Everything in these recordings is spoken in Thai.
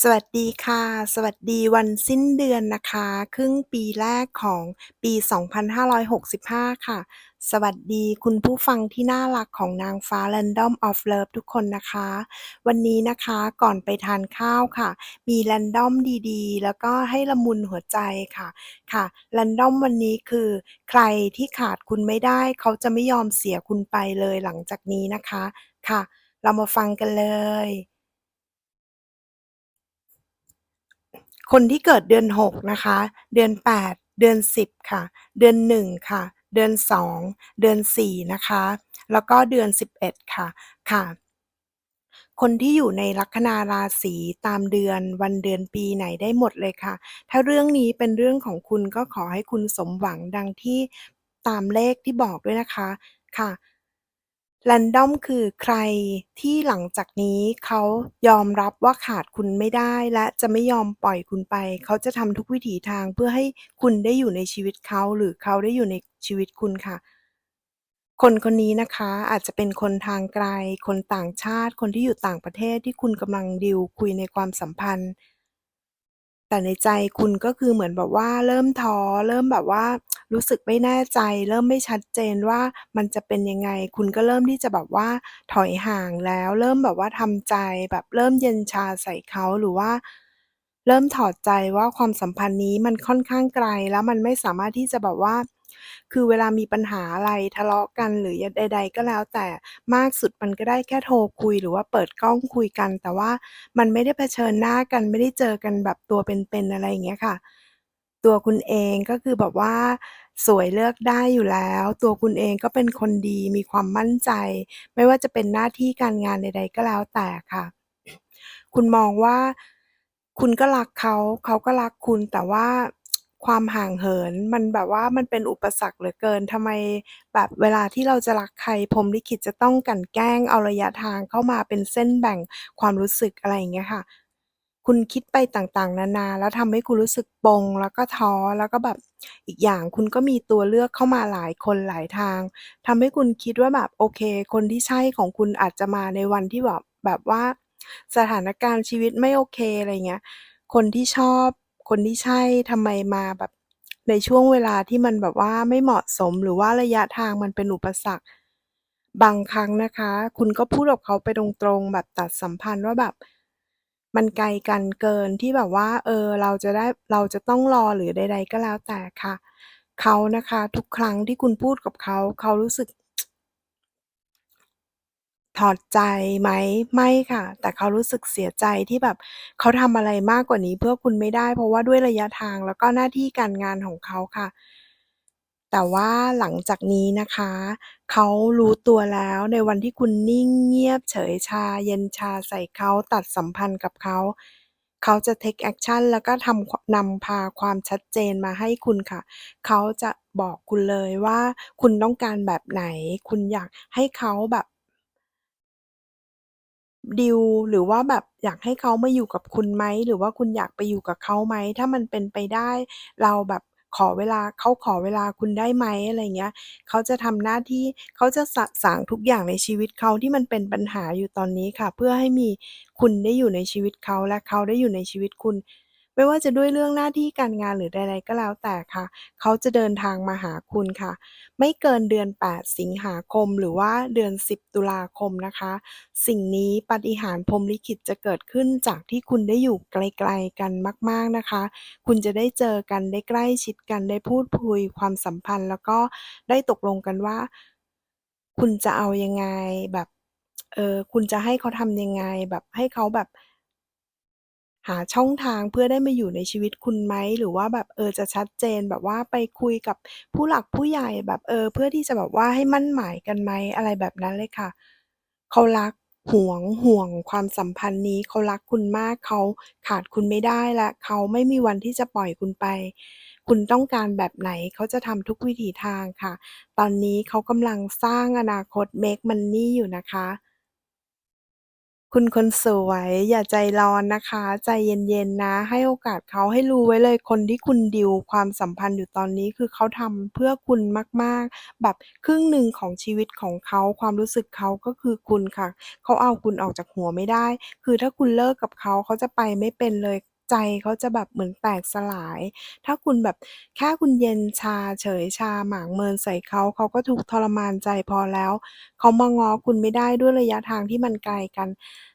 สวัสดีค่ะ สวัสดีวันสิ้นเดือนนะคะ ครึ่งปีแรกของปี 2565 ค่ะ สวัสดีคุณผู้ฟังที่น่ารักของนางฟ้า Random of Love ทุกคนนะคะ วันนี้นะคะก่อนไปทานข้าวค่ะ มี Random ดีๆ แล้วก็ให้ละมุนหัวใจค่ะค่ะ Random วันนี้คือ ใครที่ขาดคุณไม่ได้ เขาจะไม่ยอมเสียคุณไปเลยหลังจากนี้นะคะค่ะ เรามาฟังกันเลย คนที่เกิดเดือน6นะคะ เดือน 8 เดือน 10 ค่ะ เดือน 1 ค่ะ เดือน 2 เดือน 4 นะคะ แล้วก็เดือน 11 ค่ะ ค่ะ คนที่อยู่ในลัคนาราศีตามเดือนวันเดือนปีไหนได้หมดเลยค่ะ ถ้าเรื่องนี้เป็นเรื่องของคุณก็ขอให้คุณสมหวังดังที่ตามเลขที่บอกด้วยนะคะ ค่ะ Random คือใครที่หลังจากนี้เขายอมรับว่าขาดคุณไม่ได้ และจะไม่ยอมปล่อยคุณไป เขาจะทำทุกวิถีทางเพื่อให้คุณได้อยู่ในชีวิตเขาหรือเขาได้อยู่ในชีวิตคุณค่ะ คนคนนี้นะคะอาจจะเป็นคนทางไกล คนต่างชาติ คนที่อยู่ต่างประเทศที่คุณกำลังดีลคุยในความสัมพันธ์ แต่ในใจคุณก็คือเหมือนแบบว่าเริ่มท้อเริ่มแบบว่า รู้สึกไม่แน่ใจ เริ่มไม่ชัดเจนว่ามันจะเป็นยังไง คุณก็เริ่มที่จะแบบว่าถอยห่างแล้ว เริ่มแบบว่าทำใจ แบบเริ่มเย็นชาใส่เขา หรือว่าเริ่มถอดใจว่าความสัมพันธ์นี้มันค่อนข้างไกล แล้วมันไม่สามารถที่จะแบบว่า คือเวลามีปัญหาอะไรทะเลาะกันหรือยใด ๆ ก็แล้วแต่มากสุดมันก็ได้แค่โทรคุยหรือว่าเปิดกล้องคุยกัน แต่ว่ามันไม่ได้เผชิญหน้ากันไม่ได้เจอกันแบบตัวเป็นๆอะไรอย่างเงี้ยค่ะ ตัวคุณเองก็คือแบบว่าสวยเลือกได้อยู่แล้ว ตัวคุณเองก็เป็นคนดีมีความมั่นใจ ไม่ว่าจะเป็นหน้าที่การงานใดๆก็แล้วแต่ค่ะ คุณมองว่าคุณก็รักเขาเขาก็รักคุณแต่ว่าความห่างเหินมันแบบว่ามันเป็นอุปสรรคเหลือเกินทำไมแบบเวลาที่เราจะรักใครพรหมลิขิตจะต้องกลั่นแกล้งเอาระยะทางเข้ามาเป็นเส้นแบ่งความรู้สึกอะไรอย่างเงี้ยค่ะ คุณคิดไปต่าง ๆ นานา แล้วทำให้คุณรู้สึกปลง แล้วก็ท้อ แล้วก็แบบ อีกอย่างคุณก็มีตัวเลือกเข้ามาหลายคนหลายทาง ทำให้คุณคิดว่าแบบ โอเค คนที่ใช่ของคุณอาจจะมาในวันที่แบบ แบบว่าสถานการณ์ชีวิตไม่โอเค อะไรเงี้ย คนที่ชอบ คนที่ใช่ ทำไมมาแบบ ในช่วงเวลาที่มันแบบว่าไม่เหมาะสม หรือว่าระยะทางมันเป็นอุปสรรค บางครั้งนะคะ คุณก็พูดกับเขาไปตรง ๆ แบบตัดสัมพันธ์ว่าแบบ มันไกลกันเกินที่แบบว่า เออ เราจะได้ เราจะต้องรอหรือใด ๆ ก็แล้วแต่ค่ะ เขานะคะ ทุกครั้งที่คุณพูดกับเขา เขารู้สึก ถอดใจไหม?ไม่ค่ะ แต่เขารู้สึกเสียใจที่แบบเขาทำอะไรมากกว่านี้เพื่อคุณไม่ได้ เพราะว่าด้วยระยะทาง แล้วก็หน้าที่การงานของเขาค่ะ แต่ว่าหลังจากนี้นะคะ เขารู้ตัวแล้วในวันที่คุณนิ่งเงียบเฉยชา เย็นชาใส่เขาตัดสัมพันธ์กับเขา เขาจะเทกแอกชันแล้วก็ทำนำพาความชัดเจนมาให้คุณค่ะ เขาจะบอกคุณเลยว่า คุณต้องการแบบไหน คุณอยากให้เขาแบบ ดีลหรือว่าแบบอยากให้เขามาอยู่กับคุณไหม?หรือว่าคุณอยากไปอยู่กับเขาไหม?ถ้ามันเป็นไปได้เราแบบ ขอเวลาเขาขอเวลาคุณได้ไหม?อะไรเงี้ยเขาจะทำหน้าที่เขาจะสะสางทุกอย่างในชีวิตเขาที่มันเป็นปัญหาอยู่ตอนนี้ค่ะ เพื่อให้มีคุณได้อยู่ในชีวิตเขาและเขาได้อยู่ในชีวิตคุณ ไม่ว่าจะด้วยเรื่องหน้าที่การงานหรือใดๆก็แล้วแต่ค่ะ เขาจะเดินทางมาหาคุณค่ะ ไม่เกินเดือน 8 สิงหาคม หรือว่าเดือน 10 ตุลาคมนะคะ สิ่งนี้ปาฏิหาริย์พรหมลิขิตจะเกิดขึ้นจากที่คุณได้อยู่ไกลๆกันมาก ๆนะคะ คุณจะได้เจอกันได้ใกล้ชิดกันได้พูดคุยความสัมพันธ์ แล้วก็ได้ตกลงกันว่า คุณจะเอายังไงแบบเออคุณจะให้เขาทำยังไงแบบให้เขาแบบ หาช่องทางเพื่อได้มาอยู่ในชีวิตคุณไหม?หรือว่าแบบ เออ จะชัดเจนแบบว่าไปคุยกับผู้หลักผู้ใหญ่แบบ เออ เพื่อที่จะแบบว่าให้มั่นหมายกันไหม?อะไรแบบนั้นเลยค่ะ เขารัก หวง ห่วงความสัมพันธ์นี้ เขารักคุณมาก เขาขาดคุณไม่ได้และเขาไม่มีวันที่จะปล่อยคุณไป คุณต้องการแบบไหน เขาจะทำทุกวิถีทางค่ะ ตอนนี้เขากำลังสร้างอนาคตเมกมันนีอยู่นะคะ คุณคนสวย อย่าใจร้อนนะคะ ใจเย็น ๆ นะ ให้โอกาสเขา ให้รู้ไว้เลย คนที่คุณดีลความสัมพันธ์อยู่ตอนนี้ คือเขาทำเพื่อคุณมาก ๆ แบบครึ่งหนึ่งของชีวิตของเขา ความรู้สึกเขา ก็คือคุณค่ะ เขาเอาคุณออกจากหัวไม่ได้ คือถ้าคุณเลิกกับเขา เขาจะไปไม่เป็นเลย ใจเขาจะแบบเหมือนแตกสลาย ถ้าคุณแบบแค่คุณเย็นชา เฉยชา หมางเมินใส่เขา เขาก็ทุกข์ทรมานใจพอแล้ว เขามาง้อคุณไม่ได้ด้วยระยะทางที่มันไกลกัน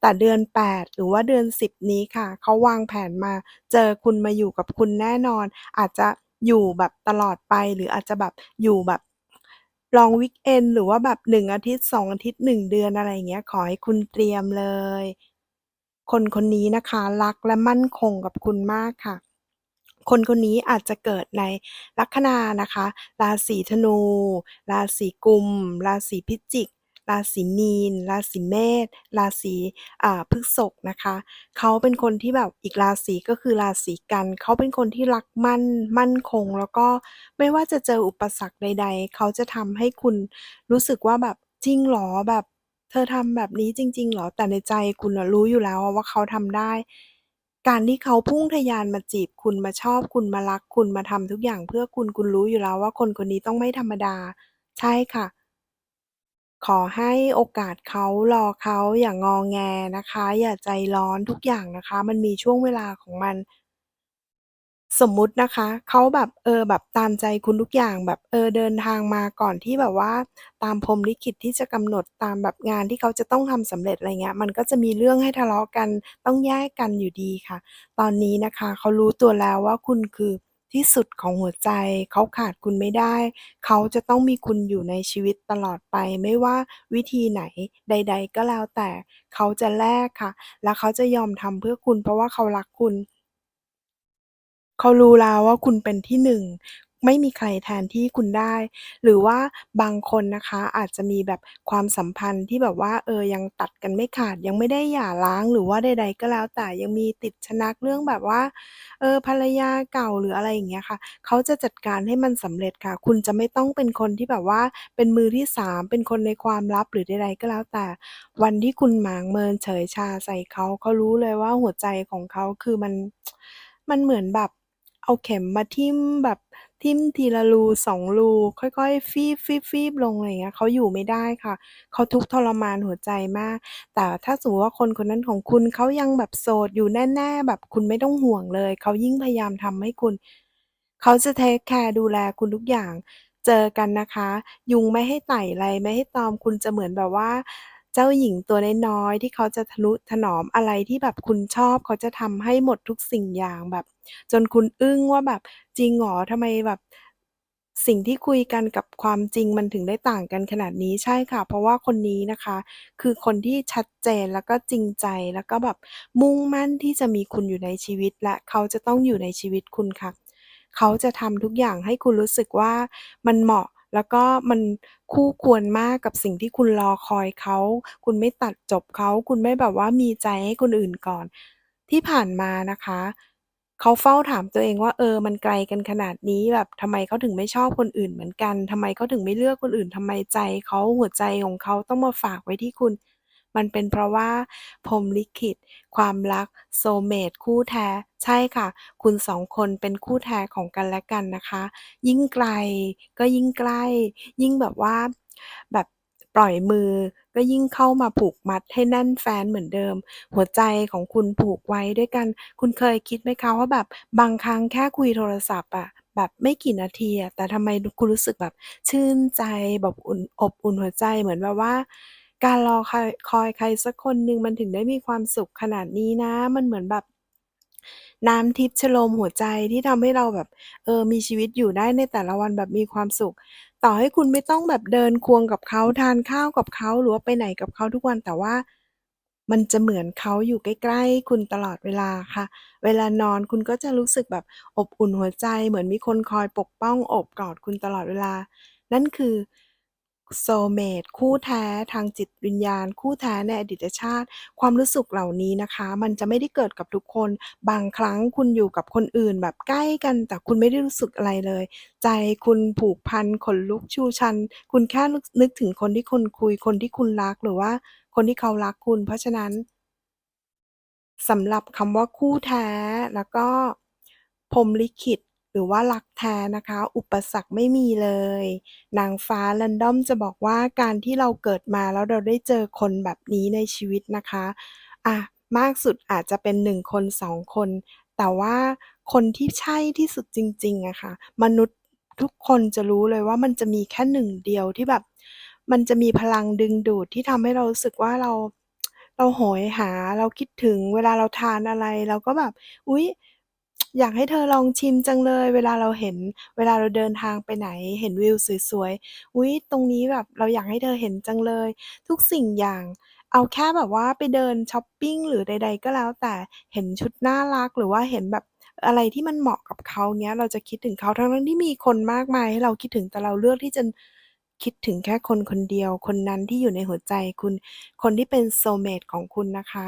แต่เดือน 8 หรือว่าเดือน 10 นี้ค่ะ เขาวางแผนมาเจอคุณ มาอยู่กับคุณแน่นอน อาจจะอยู่แบบตลอดไป หรืออาจจะแบบอยู่แบบ ลองวีกเอนด์ หรือว่าแบบ 1 อาทิตย์ 2 อาทิตย์ 1 เดือน อะไรอย่างเงี้ย ขอให้คุณเตรียมเลย คนคนนี้นะคะรักและมั่นคงกับคุณมากค่ะ คนคนนี้อาจจะเกิดในลัคนานะคะ ราศีธนู ราศีกุม ราศีพิจิกราศีมีน ราศีเมษ ราศีอ่าพฤษภนะคะ เขาเป็นคนที่แบบอีกราศีก็คือราศีกัน เขาเป็นคนที่รักมั่น มั่นคง แล้วก็ไม่ว่าจะเจออุปสรรคใด ๆ เขาจะทำให้คุณรู้สึกว่าแบบจริงหรอแบบ เธอทำแบบนี้จริง ๆ เหรอ แต่ในใจคุณน่ะรู้อยู่แล้วอะว่าเขาทำได้ การที่เขาพุ่งทะยานมาจีบคุณ มาชอบคุณ มารักคุณ มาทำทุกอย่างเพื่อคุณ คุณรู้อยู่แล้วว่าคนคนนี้ต้องไม่ธรรมดา ใช่ค่ะ ขอให้โอกาสเขา รอเขา อย่างงอแงนะคะ อย่าใจร้อนทุกอย่างนะคะ มันมีช่วงเวลาของมัน สมมุตินะคะ เขาแบบ เออ แบบตามใจคุณทุกอย่างแบบ เออ เดินทางมาก่อนที่แบบว่าตามพรหมลิขิตที่จะกำหนดตามแบบงานที่เขาจะต้องทำสำเร็จ อะไรเงี้ย มันก็จะมีเรื่องให้ทะเลาะกัน ต้องแยกกันอยู่ดีค่ะ ตอนนี้นะคะ เขารู้ตัวแล้วว่าคุณคือที่สุดของหัวใจ เขาขาดคุณไม่ได้ เขาจะต้องมีคุณอยู่ในชีวิตตลอดไป ไม่ว่าวิธีไหนใด ๆ ก็แล้วแต่ เขาจะแลกค่ะ และเขาจะยอมทำเพื่อคุณ เพราะว่าเขารักคุณ เขารู้แล้วว่าคุณเป็นที่หนึ่งไม่มีใครแทนที่คุณได้ หรือว่าบางคนนะคะอาจจะมีแบบความสัมพันธ์ที่แบบว่าเออยังตัดกันไม่ขาด ยังไม่ได้หย่าร้างหรือว่าใด ๆ ก็แล้วแต่ยังมีติดชะนักเรื่องแบบว่าเออภรรยาเก่าหรืออะไรอย่างเงี้ยค่ะ เขาจะจัดการให้มันสำเร็จค่ะ คุณจะไม่ต้องเป็นคนที่แบบว่าเป็นมือที่สามเป็นคนในความลับหรือใดๆก็แล้วแต่ วันที่คุณหมางเมินเฉยชาใส่เขาเขารู้เลยว่าหัวใจของเขาคือมันมันเหมือนแบบ เอาเข็มมาทิ่มแบบทิ่มทีละรู2รู ค่อยๆ ฟีบๆๆลงอะไรอย่างเงี้ยเขาอยู่ไม่ได้ค่ะ เขาทุกข์ทรมานหัวใจมาก แต่ถ้าสมมติว่าคนคนนั้นของคุณเขายังแบบโสดอยู่แน่ ๆ แบบคุณไม่ต้องห่วงเลย เขายิ่งพยายามทำให้คุณ เขาจะเทกแคร์ดูแลคุณทุกอย่าง เจอกันนะคะ ยุงไม่ให้ไต่ไรไม่ให้ตอมคุณจะเหมือนแบบว่า เจ้าหญิงตัวน้อย ๆ ที่เขาจะทะนุถนอมอะไรที่แบบคุณชอบ เขาจะทำให้หมดทุกสิ่งอย่างแบบ จนคุณอึ้งว่าแบบ จริงเหรอ ทำไมแบบ สิ่งที่คุยกันกับความจริงมันถึงได้ต่างกันขนาดนี้ ใช่ค่ะ เพราะว่าคนนี้นะคะ คือคนที่ชัดเจน แล้วก็จริงใจ แล้วก็แบบมุ่งมั่นที่จะมีคุณอยู่ในชีวิต และเขาจะต้องอยู่ในชีวิตคุณค่ะ เขาจะทำทุกอย่างให้คุณรู้สึกว่า มันเหมาะ แล้วก็มัน คู่ควรมากกับสิ่งที่คุณรอคอยเขา คุณไม่ตัดจบเขา คุณไม่แบบว่ามีใจให้คนอื่นก่อน ที่ผ่านมานะคะ เขาเฝ้าถามตัวเองว่า เออ มันไกลกันขนาดนี้แบบทำไมเขาถึงไม่ชอบคนอื่นเหมือนกันทำไมเขาถึงไม่เลือกคนอื่นทำไมใจเขาหัวใจของเขาต้องมาฝากไว้ที่คุณ มันเป็นเพราะว่าพรหมลิขิต ความรัก soulmate คู่แท้ ใช่ค่ะ คุณสองคนเป็นคู่แท้ของกันและกันนะคะ ยิ่งไกลก็ยิ่งใกล้ ยิ่งแบบว่า แบบปล่อยมือก็ยิ่งเข้ามาผูกมัดให้แน่นแฟนเหมือนเดิม หัวใจของคุณผูกไว้ด้วยกัน คุณเคยคิดไหมคะว่าแบบบางครั้งแค่คุยโทรศัพท์อะแบบไม่กี่นาทีอะแต่ทำไมคุณรู้สึกแบบชื่นใจแบบอุ่นอบอุ่นหัวใจเหมือนแบบว่า การรอคอยคอยใครสักคนหนึ่งมันถึงได้มีความสุขขนาดนี้นะ มันเหมือนแบบน้ำทิพย์ชโลมหัวใจที่ทำให้เราแบบ เออ มีชีวิตอยู่ได้ในแต่ละวันแบบมีความสุข ต่อให้คุณไม่ต้องแบบเดินควงกับเขาทานข้าวกับเขาหรือว่าไปไหนกับเขาทุกวันแต่ว่ามันจะเหมือนเขาอยู่ใกล้ ๆ คุณตลอดเวลาค่ะ เวลานอนคุณก็จะรู้สึกแบบอบอุ่นหัวใจ เหมือนมีคนคอยปกป้องโอบกอดคุณตลอดเวลา นั่นคือ โซเมตคู่แท้ทางจิตวิญญาณ คู่แท้ในอดีตชาติ ความรู้สึกเหล่านี้นะคะ มันจะไม่ได้เกิดกับทุกคน บางครั้งคุณอยู่กับคนอื่นแบบใกล้กัน แต่คุณไม่ได้รู้สึกอะไรเลย ใจคุณผูกพันขนลุกชูชัน คุณแค่นึกถึงคนที่คุณคุยคนที่คุณรักหรือว่า คนที่เขารักคุณ เพราะฉะนั้นสำหรับคำว่าคู่แท้แล้วก็พรมลิขิต หรือว่ารักแท้นะคะ อุปสรรคไม่มีเลย นางฟ้า Random จะบอกว่าการที่เราเกิดมาแล้วเราได้เจอคนแบบนี้ในชีวิตนะคะอะมากสุดอาจจะเป็น1คน2คน แต่ว่าคนที่ใช่ที่สุดจริงๆอะค่ะ มนุษย์ทุกคนจะรู้เลยว่ามันจะมีแค่1เดียวที่แบบ มันจะมีพลังดึงดูดที่ทำให้เรารู้สึกว่าเราเราโหยหาเราคิดถึงเวลาเราทานอะไร เราก็แบบ อุ๊ย อยากให้เธอลองชิมจังเลย เวลาเราเห็น เวลาเราเดินทางไปไหน เห็นวิวสวยๆอุ๊ย ตรงนี้แบบเราอยากให้เธอเห็นจังเลย ทุกสิ่งอย่าง เอาแค่แบบว่าไปเดินชอปปิงหรือใด ๆ ก็แล้วแต่ เห็นชุดน่ารัก หรือว่าเห็นแบบอะไรที่มันเหมาะกับเขาเงี้ย เราจะคิดถึงเขาทั้งๆที่มีคนมากมายให้เราคิดถึง แต่เราเลือกที่จะคิดถึงแค่คนคนเดียว คนนั้นที่อยู่ในหัวใจคุณ คนที่เป็นโซเมตของคุณนะคะ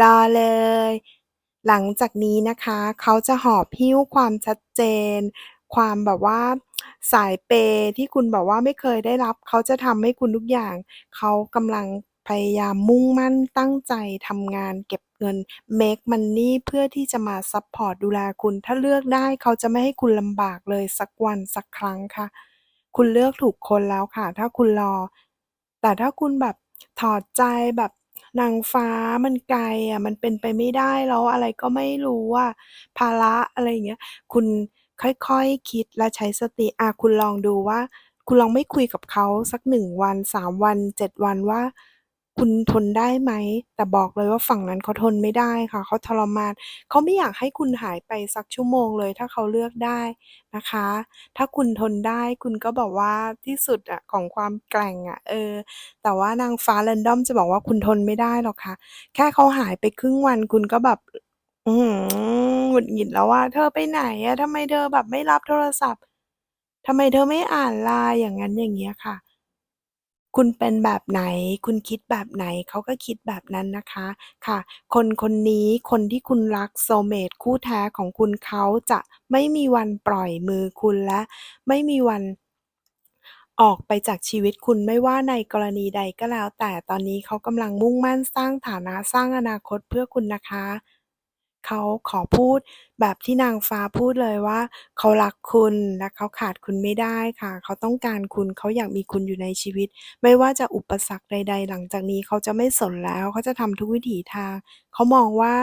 รอเลย หลังจากนี้นะคะ เขาจะหอบหิ้วความชัดเจน ความแบบว่าสายเปย์ที่คุณแบบว่าไม่เคยได้รับ เขาจะทำให้คุณทุกอย่าง เขากำลังพยายามมุ่งมั่นตั้งใจทำงานเก็บเงินเมกมันนีเพื่อที่จะมาซัปพอร์ตดูแลคุณ ถ้าเลือกได้เขาจะไม่ให้คุณลำบากเลยสักวันสักครั้งค่ะ คุณเลือกถูกคนแล้วค่ะ ถ้าคุณรอ แต่ถ้าคุณแบบถอดใจแบบ นางฟ้ามันไกลอะ มันเป็นไปไม่ได้ แล้วอะไรก็ไม่รู้อะ ภาระ อะไรอย่างเงี้ย คุณค่อย ๆ คิดและใช้สติ อา คุณลองดูว่า คุณลองไม่คุยกับเขาสัก 1 วัน 3 วัน 7 วันว่า คุณทนได้ไหม?แต่บอกเลยว่าฝั่งนั้นเขาทนไม่ได้ค่ะ เขาทรมาน เขาไม่อยากให้คุณหายไปสักชั่วโมงเลย ถ้าเขาเลือกได้นะคะ ถ้าคุณทนได้คุณก็แบบว่าที่สุดอะของความแกร่งอะ เออ แต่ว่านางฟ้า Random จะบอกว่าคุณทนไม่ได้หรอกค่ะ แค่เขาหายไปครึ่งวันคุณก็แบบ อื้อฮือ หงุดหงิดแล้วอะ"เธอไปไหนอะ ทำไมเธอแบบไม่รับโทรศัพท์ ทำไมเธอไม่อ่าน LINE?" อย่างงั้น อย่างเงี้ยค่ะ คุณเป็นแบบไหน คุณคิดแบบไหน เขาก็คิดแบบนั้นนะคะ ค่ะ คนคนนี้คนที่คุณรักโซลเมตคู่แท้ของคุณเขาจะไม่มีวันปล่อยมือคุณและไม่มีวันออกไปจากชีวิตคุณไม่ว่าในกรณีใดก็แล้ว แต่ตอนนี้เขากำลังมุ่งมั่นสร้างฐานะสร้างอนาคตเพื่อคุณนะคะ เขาขอพูดแบบที่นางฟ้าพูดเลยว่า เขารักคุณและเขาขาดคุณไม่ได้ค่ะ เขาต้องการคุณเขาอยากมีคุณอยู่ในชีวิต ไม่ว่าจะอุปสรรคใด ๆ หลังจากนี้เขาจะไม่สนแล้วเขาจะทำทุกวิถีทาง เขามองว่า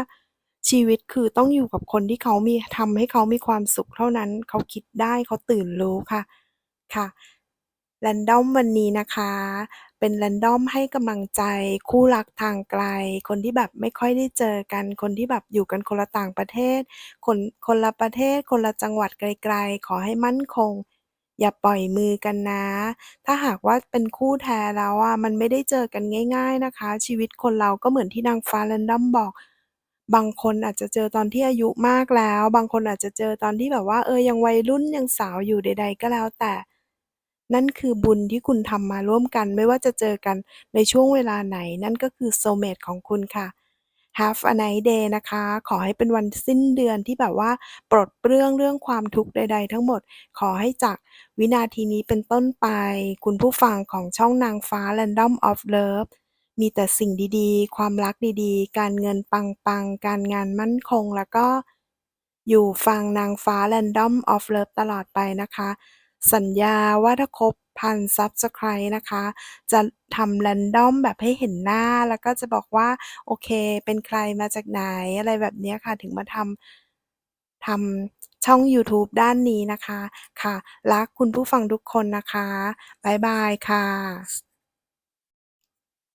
ชีวิตคือต้องอยู่กับคนที่เขามีทำให้เขามีความสุขเท่านั้น เขาคิดได้เขาตื่นรู้ค่ะค่ะ Random วันนี้นะคะ เป็น Random ให้กำลังใจ คู่รักทางไกล คนที่แบบไม่ค่อยได้เจอกัน คนที่แบบอยู่กันคนละต่างประเทศ คนคนละประเทศ คนละจังหวัดไกลๆ ขอให้มั่นคง อย่าปล่อยมือกันนะ ถ้าหากว่าเป็นคู่แท้แล้วอะมันไม่ได้เจอกันง่าย ๆนะคะ ชีวิตคนเราก็เหมือนที่นางฟ้า Random บอกบางคนอาจจะเจอตอนที่อายุมากแล้ว บางคนอาจจะเจอตอนที่แบบว่าเออยังวัยรุ่นยังสาวอยู่ใด ๆ ก็แล้วแต่ นั่นคือบุญที่คุณทำมาร่วมกันไม่ว่าจะเจอกันในช่วงเวลาไหน นั่นก็คือโซลเมตของคุณค่ะ Have a nice day นะคะ ขอให้เป็นวันสิ้นเดือนที่แบบว่า ปลดเปลื้องเรื่องความทุกข์ใด ๆ ทั้งหมด ขอให้จากวินาทีนี้เป็นต้นไป คุณผู้ฟังของช่องนางฟ้า Random of Love มีแต่สิ่งดีๆ ความรักดีๆ การเงินปังๆ การงานมั่นคงแล้วก็อยู่ฟังนางฟ้า Random of Love ตลอดไปนะคะ สัญญาว่าถ้าครบพันซับสไครบ์นะคะ จะทำแรนดอมแบบให้เห็นหน้าแล้วก็จะบอกว่า โอเค เป็นใครมาจากไหนอะไรแบบนี้ค่ะ ถึงมาทำทำช่องยูทูบด้านนี้นะคะค่ะ รักคุณผู้ฟังทุกคนนะคะ บ๊ายบายค่ะ